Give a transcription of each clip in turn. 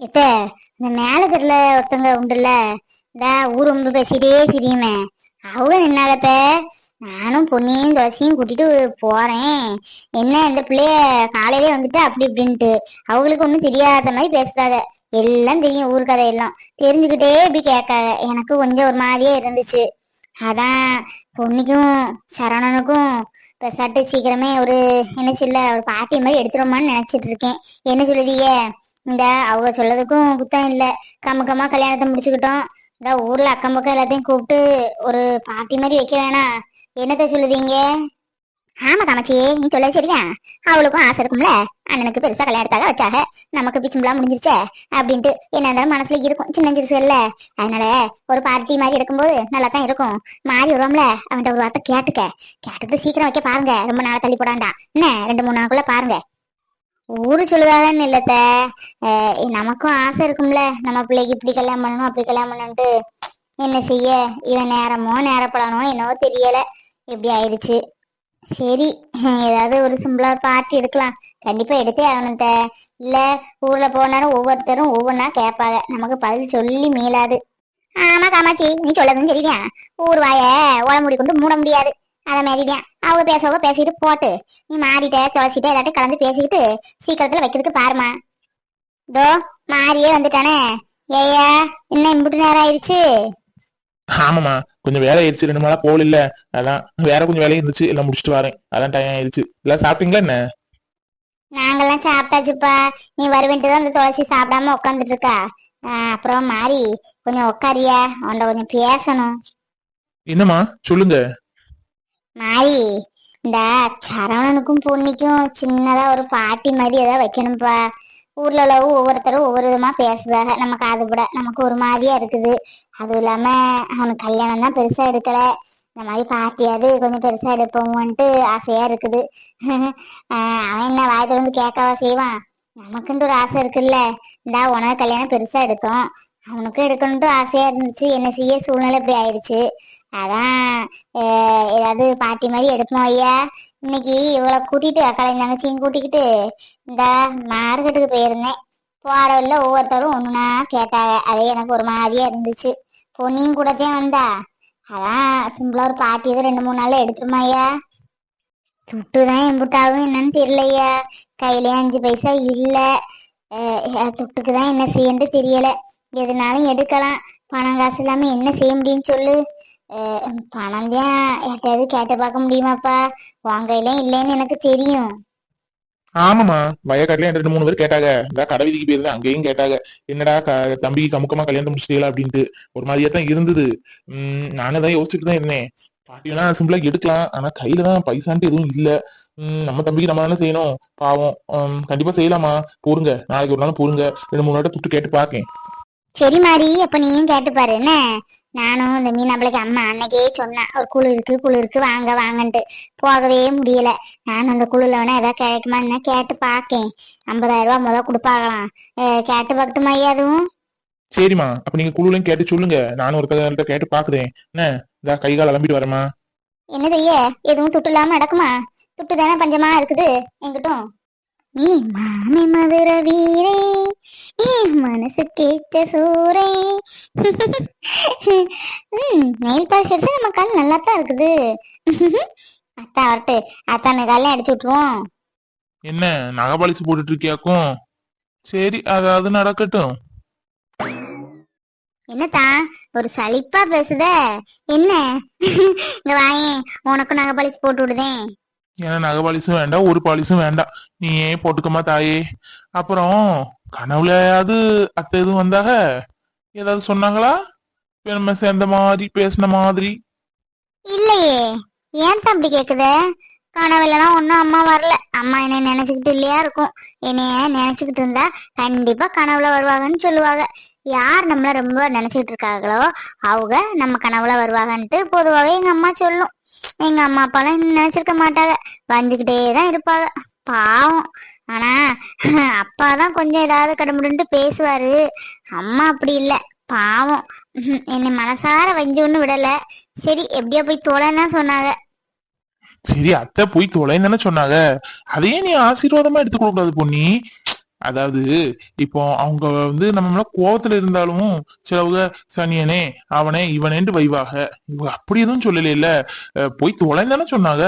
எத்த இந்த மேல தெருல ஒருத்தங்க உண்டுல்ல இந்த ஊர் ரொம்ப பேசிட்டே தெரியுமே. அவங்க நின்னாகத்த நானும் பொன்னியும் துளசியும் கூட்டிட்டு போறேன். என்ன இந்த பிள்ளைய காலையிலே வந்துட்டு அப்படி இப்படின்ட்டு. அவங்களுக்கு ஒன்றும் தெரியாத மாதிரி பேசுறாங்க. எல்லாம் தெரியும் ஊர் கதையெல்லாம் தெரிஞ்சுக்கிட்டே இப்படி கேட்காங்க. எனக்கு கொஞ்சம் ஒரு மாதிரியே இருந்துச்சு. அதான் பொன்னிக்கும் சரவணனுக்கும் பெசாட்டு சீக்கிரமே ஒரு என்ன சொல்ல ஒரு பாட்டி மாதிரி எடுத்துருமான்னு நினைச்சிட்டு இருக்கேன். என்ன சொல்லுதீங்க? இந்த அவங்க சொல்லதுக்கும் புத்தம் இல்ல. கமக்கமா கல்யாணத்தை முடிச்சுக்கிட்டோம். இந்த ஊர்ல அக்கம் பக்கம் எல்லாத்தையும் கூப்பிட்டு ஒரு பார்ட்டி மாதிரி வைக்க வேணாம். என்னத்த சொல்லுதீங்க? ஆமா காமச்சி நீ சொல்ல சரியா அவளுக்கும் ஆசை இருக்கும்ல. அண்ணனுக்கு பெருசா கல்யாணத்தாக வச்சாக. நமக்கு பிச்சும்பலாம் முடிஞ்சிருச்சே அப்படின்ட்டு என்ன இருந்தாலும் மனசுல இருக்கும். சின்ன சிறுசுல அதனால ஒரு பார்ட்டி மாதிரி எடுக்கும்போது நல்லா தான் இருக்கும். மாறி வருவோம்ல. அவன்கிட்ட ஒரு வார்த்தை கேட்டுக்க. கேட்டுட்டு சீக்கிரம் வைக்க பாருங்க. ரொம்ப நாளை தள்ளி போடாண்டா என்ன? ரெண்டு மூணு நாளுக்குள்ள பாருங்க. ஊரு சொல்லுதாகன்னு இல்லத்த. அஹ் நமக்கும் ஆசை இருக்கும்ல. நம்ம பிள்ளைக்கு இப்படி கல்யாணம் பண்ணணும் அப்படி கல்யாணம் பண்ணணும்ட்டு என்ன செய்ய? இவன் நேரமோ நேரப்படனோ என்னவோ தெரியல. இப்படி ஆயிடுச்சு. சரி ஏதாவது ஒரு சிம்பிளா பார்ட்டி எடுக்கலாம். கண்டிப்பா எடுத்தே ஆகணும் த இல்ல ஊர்ல போனாலும் ஒவ்வொருத்தரும் ஒவ்வொன்றா கேட்பாங்க. நமக்கு பதில் சொல்லி மீளாது ஆமா காமாச்சி நீ சொல்லதும் தெரியா ஊர் வாய ஓட முடி கொண்டு மூட முடியாது. அத மாதிரிதான் அவங்க பேசவங்க பேசிட்டு போட்டு. நீ மாறிட்ட துளசிட்ட எல்லாத்தையும் கலந்து பேசிக்கிட்டு சீக்கிரத்துல வைக்கிறதுக்கு பாருமா தோ மாறியே வந்துட்டானே. ஏய்யா என்ன இம்புட்டு நேரம் ஆயிடுச்சு. ஆமாமா கொஞ்சம் வேலை ஆயிடுச்சு. ரெண்டு நாளா போகல இல்ல. அதான் வேற கொஞ்சம் வேலை இருந்துச்சு. எல்லாம் முடிச்சுட்டு வரேன். அதான் டைம் ஆயிடுச்சு. எல்லாம் சாப்பிட்டீங்களா என்ன? நாங்கெல்லாம் சாப்பிட்டாச்சுப்பா. நீ வருவேன்ட்டு தான் இந்த துளசி சாப்பிடாம உட்காந்துட்டு இருக்கா அப்புறம் மாறி கொஞ்சம் உட்காரியா உன்ட கொஞ்சம் பேசணும். என்னம்மா? சொல்லுங்க. மாறி இந்த சரவணனுக்கும் பொன்னிக்கும் சின்னதா ஒரு பாட்டி மாதிரி ஏதாவது வைக்கணும்ப்பா ஊர்ல உள்ளவங்க ஒவ்வொருத்தரும் ஒவ்வொரு விதமா பேசுதாக நம்ம காது கூட நமக்கு ஒரு மாதிரியா இருக்குது. அதுவும் இல்லாம அவனுக்கு கல்யாணம் தான் பெருசா எடுக்கல. இந்த மாதிரி பார்ட்டியாவது கொஞ்சம் பெருசா எடுப்போம்ன்ட்டு ஆசையா இருக்குது. அவன் என்ன வாய் திறந்து கேட்கவா செய்வான்? நமக்குன்ட்டு ஒரு ஆசை இருக்குல்ல. இந்தா உனக்கு கல்யாணம் பெருசா எடுத்தோம். அவனுக்கும் எடுக்கணும்ட்டு ஆசையா இருந்துச்சு. என்ன செய்ய? சூழ்நிலை இப்படி ஆயிடுச்சு. அதான் ஏதாவது பாட்டி மாதிரி எடுப்போம் ஐயா. இன்னைக்கு இவளை கூட்டிட்டு அக்காளை தங்கச்சியும் கூட்டிக்கிட்டு இந்த மார்க்கெட்டுக்கு போயிருந்தேன். போற ஒவ்வொருத்தரும் ஒண்ணுனா கேட்டாங்க. அதே எனக்கு ஒரு மாதிரியா இருந்துச்சு. பொன்னியும் கூடத்தையும் வந்தா. அதான் சிம்பிளா ஒரு பாட்டி தான் ரெண்டு மூணு நாள்ல எடுத்துருமா ஐயா? துட்டு தான் எம்புட்டாகும் என்னன்னு தெரியலையா கையிலயே அஞ்சு பைசா இல்ல. துட்டுக்கு தான் என்ன செய்யன்னு தெரியல. எதுனாலும் எடுக்கலாம். பணம் காசு இல்லாம என்ன செய்ய முடியும்னு சொல்லு. பணம் தான் யார்ட்டையாவது கேட்டு பார்க்க முடியுமாப்பா? உன் கையில இல்லைன்னு எனக்கு தெரியும். ஆமாமா வயக்காட்டுல ரெண்டு மூணு பேர் கேட்டாங்க. இந்த கடை வீதிக்கு போயிருந்தேன் அங்கேயும் கேட்டாங்க. என்னடா தம்பிக்கு கமுக்கமா கல்யாணம் முடிச்சிட்டீங்களா அப்படின்ட்டு. ஒரு மாதிரியா தான் இருந்தது. உம் நானே தான் யோசிச்சுட்டு தான் இருந்தேன். பாட்டியெல்லாம் சிம்பிளா எடுக்கலாம். ஆனா கையில தான் பைசான்ட்டு எதுவும் இல்ல. உம் நம்ம தம்பிக்கு நம்ம தானே செய்யணும். பாவம். கண்டிப்பா செய்யலாமா போருங்க. நாளைக்கு ஒரு நாள் போருங்க. ரெண்டு மூணு வாட்டி துட்டு கேட்டு பாக்கேன் சரி மாறி அப்ப நீயும் கேட்டு பாரு. என்ன? நானும் இந்த மீனாப்பிளைக்கு அம்மா அன்னைக்கே சொன்னேன் ஒரு குழு இருக்கு குழு இருக்கு வாங்க வாங்கன்ட்டு. போகவே முடியல. நானும் அந்த குழுல வேணா ஏதாவது கிடைக்குமா என்ன? கேட்டு பாக்கேன். ஐம்பதாயிரம் ரூபாய் முத கொடுப்பாங்களாம். அஹ் கேட்டு பார்க்கட்டுமா அதுவும்? சரிம்மா. அப்ப நீங்க குழுலையும் கேட்டு சொல்லுங்க. நானும் ஒருத்தர்கிட்ட கேட்டு பாக்குறேன். என்ன? இந்த கை கால் அலம்பிட்டு வரேம்மா. என்ன செய்ய எதுவும் துட்டு இல்லாம நடக்குமா? துட்டு தானே பஞ்சமா இருக்குது. எங்கிட்டும். நீ மாமி மதுர வீரே மனசு கேட்ட சூரே நெயில் பாலிஷ் அடிச்சா நம்ம கால் நல்லா தான் இருக்குது. அத்தா வரட்டு. அத்தானு காலையும் அடிச்சு விட்டுருவோம். என்ன நகபாலிச்சு போட்டுட்டு இருக்கியாக்கும் சரி அதாவது நடக்கட்டும். என்னத்தா ஒரு சலிப்பா பேசுத? என்ன? இங்க வாயேன் உனக்கும் நகை பாலிஷ் போட்டு விடுதேன் ஏன்னா நகபாலிசும் வேண்டாம் ஒரு பாலிசும் வேண்டாம். நீ ஏன் போட்டுக்கமா தாயே. அப்புறம் கனவுலயாவது அத்தை எதுவும் வந்தாக ஏதாவது சொன்னாங்களா? நம்ம சேர்ந்த மாதிரி பேசின மாதிரி? இல்லையே. ஏன் தான் அப்படி கனவுல கனவுலலாம் ஒன்றும் அம்மா வரல. அம்மா என்ன நினைச்சுக்கிட்டு இல்லையா இருக்கும். என்னைய நினைச்சுக்கிட்டு இருந்தா கண்டிப்பா கனவுல வருவாங்கன்னு சொல்லுவாங்க. யார் நம்மள ரொம்ப நினைச்சுக்கிட்டு இருக்காங்களோ அவங்க நம்ம கனவுல வருவாங்கன்ட்டு பொதுவாகவே எங்க அம்மா சொல்லும். எங்க அம்மா அப்பாலாம் இன்னும் நினைச்சிருக்க மாட்டாங்க. வந்துகிட்டேதான் இருப்பாங்க. பாவம். ஆனா அப்பா தான் கொஞ்சம் ஏதாவது கடமுடன்ட்டு பேசுவாரு. அம்மா அப்படி இல்ல. பாவம். என்னை மனசார வஞ்சி ஒண்ணு விடல. சரி எப்படியா போய் தோலைன்னா சொன்னாங்க. சரி அத்தை போய் தொலைன்னு தானே சொன்னாங்க. அதையே நீ ஆசீர்வாதமா எடுத்துக்க கூடாது பொன்னி. அதாவது இப்போ அவங்க வந்து நம்ம மேல கோவத்துல இருந்தாலும் சிலவங்க சனியனே அவனே இவனேண்டு வைவாக. இவங்க அப்படி எதுவும் சொல்லல போய் தொலைந்தானே சொன்னாங்க.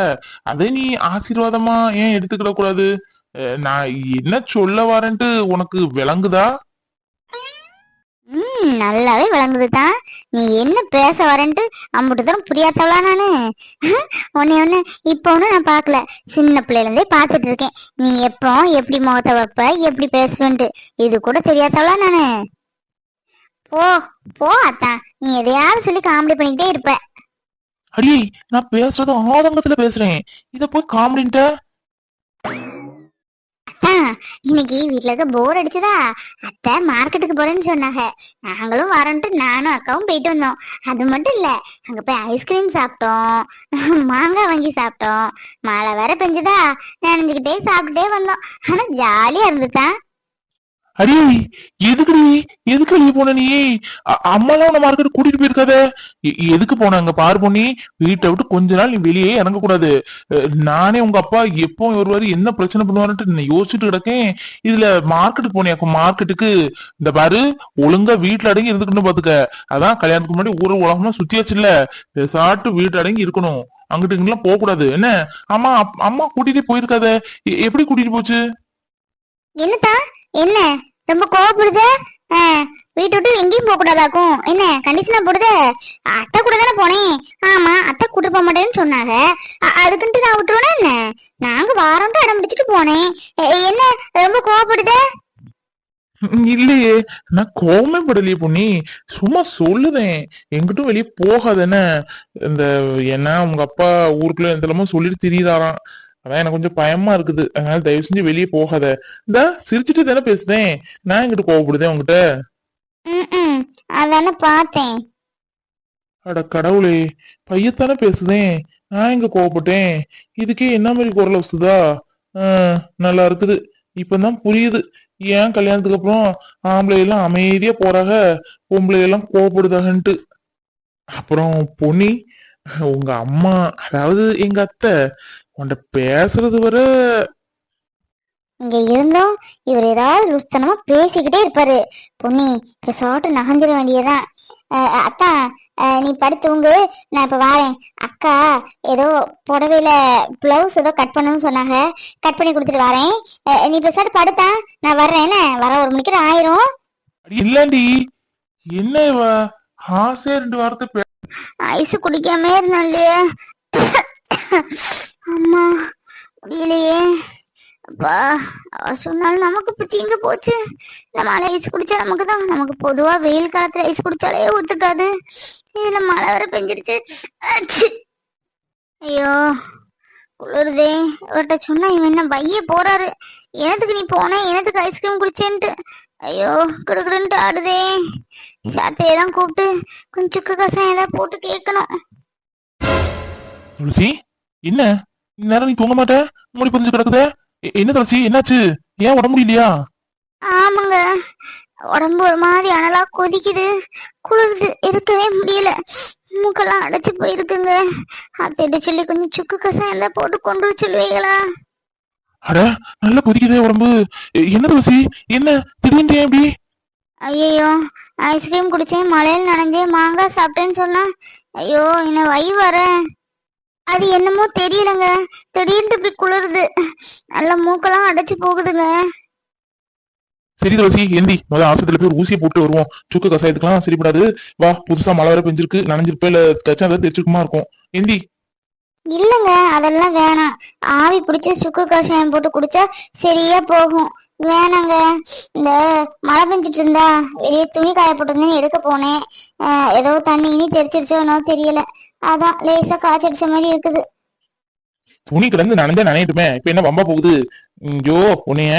அதை நீ ஆசீர்வாதமா ஏன் எடுத்துக்கிட கூடாது நான் என்ன சொல்ல வரேன்ட்டு உனக்கு விளங்குதா? ம் நல்லாவே விளங்குது தான் நீ என்ன பேச வரேன்ட்டு அம்புட்டு தூரம் புரியாதவளா நானு? உன்னை ஒன்று இப்போ ஒன்றும் நான் பார்க்கல சின்ன பிள்ளையிலேருந்தே பார்த்துட்டு இருக்கேன் நீ எப்போ எப்படி முகத்தை வைப்ப எப்படி பேசுவேன்ட்டு இது கூட தெரியாதவளா நானு? போ போ அத்தான் நீ எதையாவது சொல்லி காமெடி பண்ணிக்கிட்டே இருப்ப. அடியே நான் பேசுறது ஆதங்கத்துல பேசுறேன். இத போய் காமெடின்ட்ட இன்னைக்கு வீட்டுல இருக்க போர் அடிச்சதா? அத்தை மார்க்கெட்டுக்கு போறேன்னு சொன்னாங்க. நாங்களும் வரோன்ட்டு நானும் அக்காவும் போயிட்டு வந்தோம். அது மட்டும் இல்ல அங்க போய் ஐஸ்கிரீம் சாப்பிட்டோம். மாங்காய் வாங்கி சாப்பிட்டோம். மழை வேற பெஞ்சதா? நினைஞ்சுக்கிட்டே சாப்பிட்டுட்டே வந்தோம். ஆனா ஜாலியா இருந்துதான். அடியே எதுக்குடி? எதுக்கு நீ போன நீ? அம்மாலாம் உன மார்க்கெட் கூட்டிட்டு போயிருக்காத. எதுக்கு போன அங்க பாரு பொண்ணி வீட்டை விட்டு கொஞ்ச நாள் நீ வெளியே இறங்க கூடாது நானே உங்க அப்பா எப்போ வருவாரு என்ன பிரச்சனை பண்ணுவாருன்ட்டு நான் யோசிச்சுட்டு கிடக்கேன். இதுல மார்க்கெட்டுக்கு போனியாக்கும் மார்க்கெட்டுக்கு இந்த பாரு ஒழுங்கா வீட்டுல அடங்கி இருந்துக்கணும் பாத்துக்க. அதான் கல்யாணத்துக்கு முன்னாடி ஊர் உலகமா சுத்தியாச்சுல்ல. சாப்பிட்டு வீட்டு அடங்கி இருக்கணும். அங்கிட்டு இங்கெல்லாம் போக கூடாது என்ன? அம்மா அப்- அம்மா கூட்டிட்டு போயிருக்காத. எப்படி கூட்டிட்டு போச்சு? என்னத்தா என்ன? ரொம்ப கோவப்படுது? வீட்டு விட்டு எங்கேயும் போக கூடாதாக்கும். என்ன கண்டிஷனா போடுது? அத்தை கூட தானே போனேன். ஆமா அத்தை கூட்டு போக மாட்டேன்னு சொன்னாங்க. அதுக்குன்ட்டு நான் விட்டுருவேனா என்ன? நாங்க வாரோன்ட்டு இடம் பிடிச்சிட்டு போனேன். என்ன ரொம்ப கோவப்படுது? இல்லையே நான் கோவமே படலையே பொண்ணி சும்மா சொல்லுதேன். எங்கிட்டும் வெளியே போகாதேன்னு. இந்த என்ன உங்க அப்பா ஊருக்குள்ள எந்தெல்லாமோ சொல்லிட்டு திரியுதாராம். அதான் எனக்கு கொஞ்சம் பயமா இருக்குது. அதனால தயவு செஞ்சு வெளியே போகாத. இந்த சிரிச்சுட்டு தானே பேசுதேன். நான் எங்கிட்ட கோவப்படுதேன் உங்ககிட்ட அதானே பார்த்தேன். அட கடவுளே பையத்தானே பேசுதேன். நான் எங்க கோவப்பட்டேன்? இதுக்கே என்ன மாதிரி குரல் வசுதா? ஆஹ் நல்லா இருக்குது. இப்பதான் புரியுது. ஏன் கல்யாணத்துக்கு அப்புறம் ஆம்பளை எல்லாம் அமைதியா போறாங்க பொம்பளை எல்லாம் கோவப்படுதாகன்ட்டு. அப்புறம் பொன்னி உங்க அம்மா அதாவது எங்க அத்தை உன்கிட்ட பேசுறது வர இங்க இருந்தும் இவர் ஏதாவது லுஸ்தனமா பேசிக்கிட்டே இருப்பாரு. பொன்னி பேசாட்டு நகர்ந்துட வேண்டியதான் அஹ், அத்தா அஹ், நீ படுத்துங்க நான் இப்ப வாரேன். அக்கா ஏதோ புடவையில பிளவுஸ் ஏதோ கட் பண்ணணும்னு சொன்னாங்க. கட் பண்ணி கொடுத்துட்டு வரேன். நீ பேசாட்டு படுத்தா. நான் வர்றேன். என்ன? வர ஒரு மணிக்கு ஆயிரும். அடி இல்லாண்டி என்ன இவ? ஆசையா ரெண்டு வாரத்தை ஐஸ் குடிக்காம இருந்தோம் இல்லையா. அம்மா முடியலையே. அப்பா அவ சொன்னாலும் நமக்கு இப்ப தீங்க போச்சு. இந்த மழை ஐஸ் குடிச்சா நமக்கு தான் நமக்கு பொதுவா வெயில் காலத்துல ஐஸ் குடிச்சாலே ஒத்துக்காது. இதுல மழை வர பெஞ்சிருச்சு. ஐயோ குளிருதே. இவர்கிட்ட சொன்னா இவன் என்ன பைய போறாரு. எனத்துக்கு நீ போன? எனத்துக்கு ஐஸ்கிரீம் குடிச்சேன்ட்டு. ஐயோ கிடுக்கிடுன்ட்டு ஆடுதே. சாத்தையெல்லாம் தான் கூப்பிட்டு கொஞ்சம் சுக்கு கசாயம் ஏதாவது போட்டு கேட்கணும். என்ன? இந்நேரம் நீ தூங்க மாட்ட மூடி புரிஞ்சு கிடக்குதே? என்ன துளசி? என்னாச்சு? ஏன் உடம்பு முடியலையா? ஆமாங்க. உடம்பு ஒரு மாதிரி அனலா கொதிக்குது. குளிருது இருக்கவே முடியல. மூக்கெல்லாம் அடைச்சு போயிருக்குங்க. அத்தைட்ட சொல்லி கொஞ்சம் சுக்கு கசாயம் தான் போட்டு கொண்டு வர சொல்லுவீங்களா? அட நல்லா கொதிக்குதே உடம்பு. என்ன துளசி? என்ன? திடீர்னு ஏன் இப்படி? ஐயோ ஐஸ்கிரீம் குடிச்சேன் மழையில் நனைஞ்சேன் மாங்காய் சாப்பிட்டேன்னு சொன்னா ஐயோ என்ன வை வர? அது என்னமோ தெரியலங்க. திடீர்னு இப்படி குளிருது. நல்லா மூக்கெல்லாம் அடைச்சு போகுதுங்க. சரி துளசி எந்தி முதல்ல ஆஸ்பத்திரியில போய் ஊசியை போட்டு வருவோம். சுக்கு கசாயத்துக்குலாம் சரிப்படாது. வா புதுசா மழை வர பெஞ்சிருக்கு. நனைஞ்சிருப்ப இல்ல கச்சா ஏதாவது தெரிச்சிருக்குமா இருக்கும். எந்தி இல்லைங்க அதெல்லாம் வேணாம். ஆவி பிடிச்ச சுக்கு கஷாயம் போட்டு குடிச்சா சரியா போகும். வேணாங்க. இந்த மழை பெஞ்சிட்டு இருந்தா வெளியே துணி காய போட்டிருந்தேன்னு எடுக்க போனேன். ஏதோ தண்ணி இனி தெரிச்சிருச்சோ என்னவோ தெரியல. அதான் லேசா காய்ச்சடிச்ச மாதிரி இருக்குது. துணி கிடந்து நனைஞ்சா நனையட்டுமே. இப்ப என்ன வம்பா போகுது? ஐயோ உன்னைய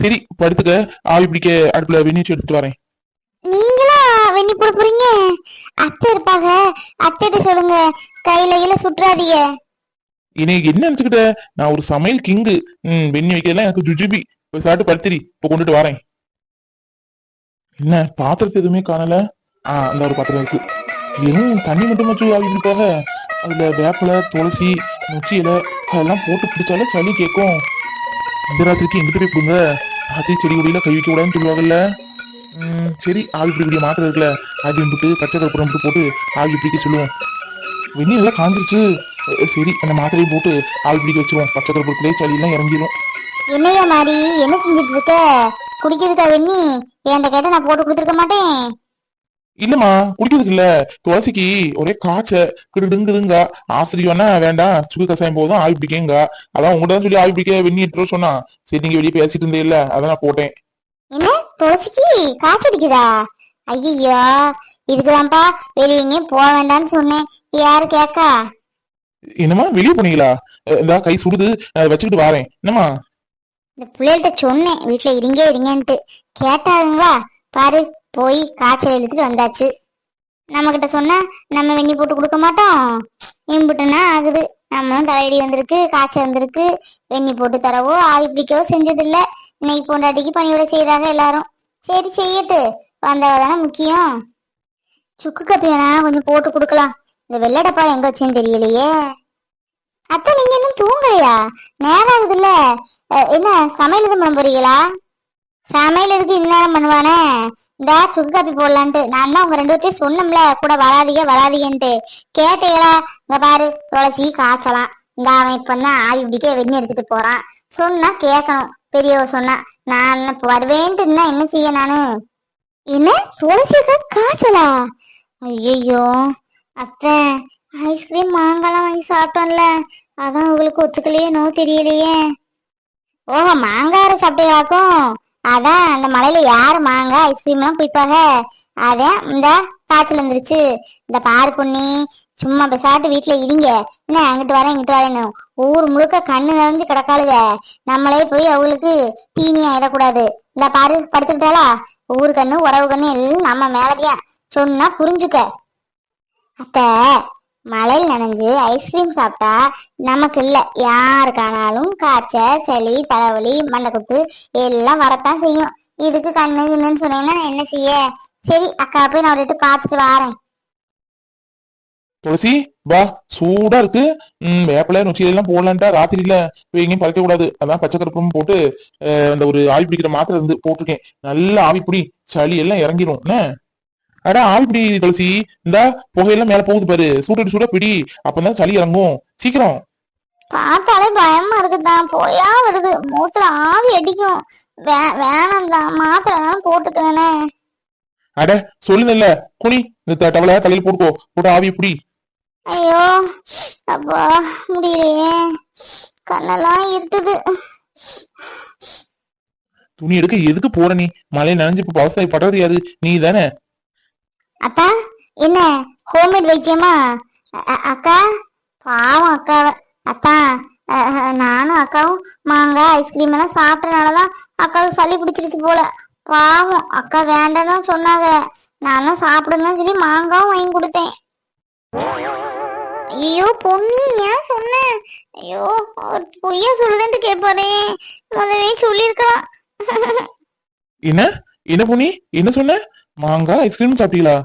சரி படுத்துக்க. ஆவி பிடிக்க அடுப்புல வெந்நீச்சு எடுத்துட்டு வரேன். நீங்களா வெண்ணி போட போறீங்க? அத்தை இருப்பாங்க. அத்தைகிட்ட சொல்லுங்க. கையில கீழ சுற்றாதீங்க. இன்னைக்கு என்ன நினைச்சுக்கிட்ட? நான் ஒரு சமையல் கிங்கு. ம் வெண்ணி வைக்கிறதுலாம் எனக்கு ஜுஜுபி. போய் சாப்பிட்டு படுத்திரி இப்ப கொண்டுட்டு வரேன். என்ன பாத்திரத்தை எதுவுமே காணல? ஆஹ் அந்த ஒரு பாத்திரம் இருக்கு. வெறும் தண்ணி மட்டும் வச்சு ஆவி பிடிப்பாக அதுல வேப்பிலை துளசி நொச்சி இலை அதெல்லாம் போட்டு பிடிச்சாலே சளி கேட்கும். இந்த ராத்திரிக்கு எங்கிட்ட போய் கொடுங்க. ராத்திரி செடி கொடியில கை வைக்க கூடாதுன்னு சொல்லுவாங்கல்ல. சரி ஆவி பிடிக்கூடிய மாத்திரை இருக்குல்ல. ஆகி விட்டு பச்சை கற்பூரம் விட்டு போட்டு ஆவி பிடிக்க சொல்லுவோம். வெந்நி நல்லா காஞ்சிருச்சு. சரி அந்த மாத்திரையை போட்டு ஆவி பிடிக்க வச்சிருவோம். பச்சை கற்பூரத்திலே சளியெல்லாம் இறங்கிடும் என்னையா மாதிரி என்ன செஞ்சுட்டு இருக்க குடிக்கிறதுக்கா வெண்ணி? என்கிட்ட கேட்ட நான் போட்டு கொடுத்துருக்க மாட்டேன். இல்லம்மா குடிக்கிறதுக்கு இல்ல. துளசிக்கு ஒரே காய்ச்ச. கிடுங்குதுங்க வேணா வேண்டாம். சுக்கு கசாயம் போதும் ஆவி பிடிக்கங்க. அதான் உங்கள்கிட்ட சொல்லி ஆவி பிடிக்க வெந்நி எடுத்துட்டு சொன்னா. சரி நீங்க வெளியே பேசிட்டு இருந்தே இல்ல. அதான் நான் போட்டேன். என்ன? துளசிக்கு? காய்ச்சல் அடிக்குதா? ஐயோ இதுக்குதான்ப்பா. வெளியே எங்கேயும் போக வேண்டாம்னு சொன்னேன். யாரு கேக்கா? என்னம்மா வெளியே போனீங்களா? இந்தா கை சுடுது. வச்சுக்கிட்டு வரேன். என்னம்மா? இந்த பிள்ளைகள்ட்ட சொன்னேன். வீட்டுல இருங்க இருங்கன்ட்டு. கேட்டாருங்களா பாரு போய் காய்ச்சல் இழுத்துட்டு வந்தாச்சு. நம்ம கிட்ட சொன்னா நம்ம வெண்ணி போட்டு கொடுக்க மாட்டோம். இம்புட்டுனா ஆகுது. நம்மளும் தலையடி வந்திருக்கு காய்ச்சல் வந்திருக்கு. வெண்ணி போட்டு தரவோ ஆவி பிடிக்கவோ செஞ்சதில்ல. இன்னைக்கு பொண்டாட்டிக்கு பணியோட செய்தாங்க எல்லாரும். சரி செய்யட்டு. வந்தவ தானே முக்கியம். சுக்கு கப்பி வேணா கொஞ்சம் போட்டு கொடுக்கலாம். இந்த வெள்ளை டப்பா எங்க வச்சேன்னு தெரியலையே. அத்தை நீங்க இன்னும் தூங்கலையா? நேரம் ஆகுதுல்ல. என்ன சமையல் எதுவும் பண்ண போறீங்களா? சமையல் எதுக்கு இந்நேரம் பண்ணுவானே? இந்த சுக்கு காப்பி போடலான்ட்டு. நான் தான் உங்க ரெண்டு பேர்த்தையும் சொன்னோம்ல கூட வராதீங்க வராதீங்கன்ட்டு. கேட்டீங்களா? இந்த பாரு துளசி காய்ச்சலாம். இந்த அவன் இப்பதான் ஆவி பிடிக்க வெண்ணி எடுத்துட்டு போறான். சொன்னா கேட்கணும். பெரியவ சொன்னா நான் இப்ப வருவேன்ட்டு இருந்தா என்ன செய்ய நானு? என்ன? துளசிக்கா காய்ச்சலா? ஐயோ அத்தை ஐஸ்கிரீம் மாங்காலாம் வாங்கி சாப்பிட்டோம்ல அதான் உங்களுக்கு ஒத்துக்கலையே நோ தெரியலையே. ஓஹோ மாங்காய் சாப்பிட்டீங்களாக்கும் அதான் அந்த மலையில யாரு மாங்காய் ஐஸ்கிரீம் எல்லாம் அதான் இந்த காய்ச்சல் வந்துருச்சு. இந்த பாரு பொண்ணி சும்மா பேசாட்டு வீட்டுல இருங்க. என்ன அங்கிட்டு வரேன் இங்கிட்டு வரேன்னு. ஊர் முழுக்க கண்ணு நிறைஞ்சு கிடக்காளுக. நம்மளே போய் அவங்களுக்கு தீனி ஆயிடக்கூடாது இந்த பாரு படுத்துக்கிட்டாளா? ஊரு கண்ணு உறவு கண்ணு எல்லாம் நம்ம மேலதியா சொன்னா புரிஞ்சுக்க. அத்தை மழையில் நனைஞ்சு ஐஸ்கிரீம் சாப்பிட்டா நமக்கு இல்ல யாருக்கானாலும் காய்ச்சல் சளி தலைவலி மண்டக்குத்து எல்லாம் வரத்தான் செய்யும். இதுக்கு கண்ணு கிண்ணுன்னு சொன்னீங்கன்னா என்ன செய்ய? சரி அக்கா போய் நான் ஒரு பார்த்துட்டு வரேன். துளசி வா சூடா இருக்கு. உம் வேப்பில நொச்சி எல்லாம் போடலான்ட்டா. ராத்திரியில போய் எங்கேயும் பறக்க கூடாது. அதான் பச்சை கருப்பும் போட்டு அஹ், அந்த ஒரு ஆவி பிடிக்கிற மாத்திரை இருந்து போட்டிருக்கேன். நல்ல ஆவி பிடி சளி எல்லாம் இறங்கிடும் என்ன? அடா ஆவி பிடி துளசி. இந்த புகையெல்லாம் மேல போகுது பாரு. சூடு சூட பிடி. அப்பதான் சளி இறங்கும். சீக்கிரம். பார்த்தாலே பயமா இருக்குதான் போயா வருது. மூத்துல ஆவி அடிக்கும். வேணாம் தான் மாத்திரை போட்டுக்கவேனே அட சொல்லுங்கல்ல குனி இந்த டவலை தலையில போட்டுக்கோ. போட்டு ஆவி பிடி. ஐயோ அப்பா முடியலையே. கண்ணெல்லாம் இருட்டுது. துணி எடுக்க எதுக்கு போற நீ? மழையை நனைஞ்சு இப்ப பவசாயி படுறது நீ தானே. அத்தா என்ன ஹோம்மேட் வைத்தியமா? அக்கா? பாவம் அக்கா. அத்தா நானும் அக்காவும் மாங்காய் ஐஸ்கிரீம் எல்லாம் சாப்பிட்டனாலதான் அக்காவுக்கு சளி பிடிச்சிருச்சு போல. பாவம் அக்கா வேண்டாம் தான் சொன்னாங்க. நான்லாம் சாப்பிடுங்கன்னு சொல்லி மாங்காவும் வாங்கி கொடுத்தேன். ஐயோ பொண்ணு ஏன் சொன்னேன் ஐயோ பொய்யா சொல்லுதுன்ட்டு கேட்பாரே முதவே சொல்லியிருக்கலாம். என்ன? என்ன பொண்ணி? என்ன சொன்ன? மாங்காய் ஐஸ்கிரீம் சாப்பிட்டீங்களா?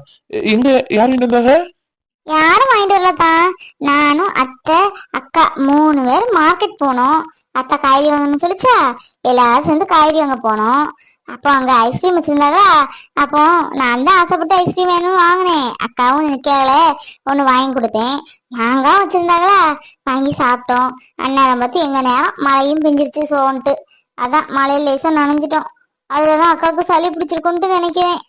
எங்க யார் வந்தாங்க? யாரும் வாங்கிட்டு வரலப்பா. நானும் அத்தை அக்கா மூணு பேர் மார்க்கெட் போனோம். அத்தை காய்கறி வாங்கணும்னு சொல்லிச்சா? எல்லாரும் சேர்ந்து காய்கறி வாங்க போனோம். அப்போ அங்க ஐஸ்கிரீம் வச்சிருந்தாங்களா அப்போ நான் தான் ஆசைப்பட்டு ஐஸ்கிரீம் வேணும்னு வாங்கினேன். அக்காவும் நினைக்கல ஒன்று வாங்கி கொடுத்தேன். மாங்காய் வச்சிருந்தாங்களா? வாங்கி சாப்பிட்டோம். அந்நேரம் பார்த்து எங்க நேரம்? மழையும் பிஞ்சிருச்சு சோன்ட்டு அதான் மழையில் லேசா நனைஞ்சிட்டோம். அதுலதான் அக்காவுக்கு சளி பிடிச்சிருக்குன்ட்டு நினைக்கிறேன்.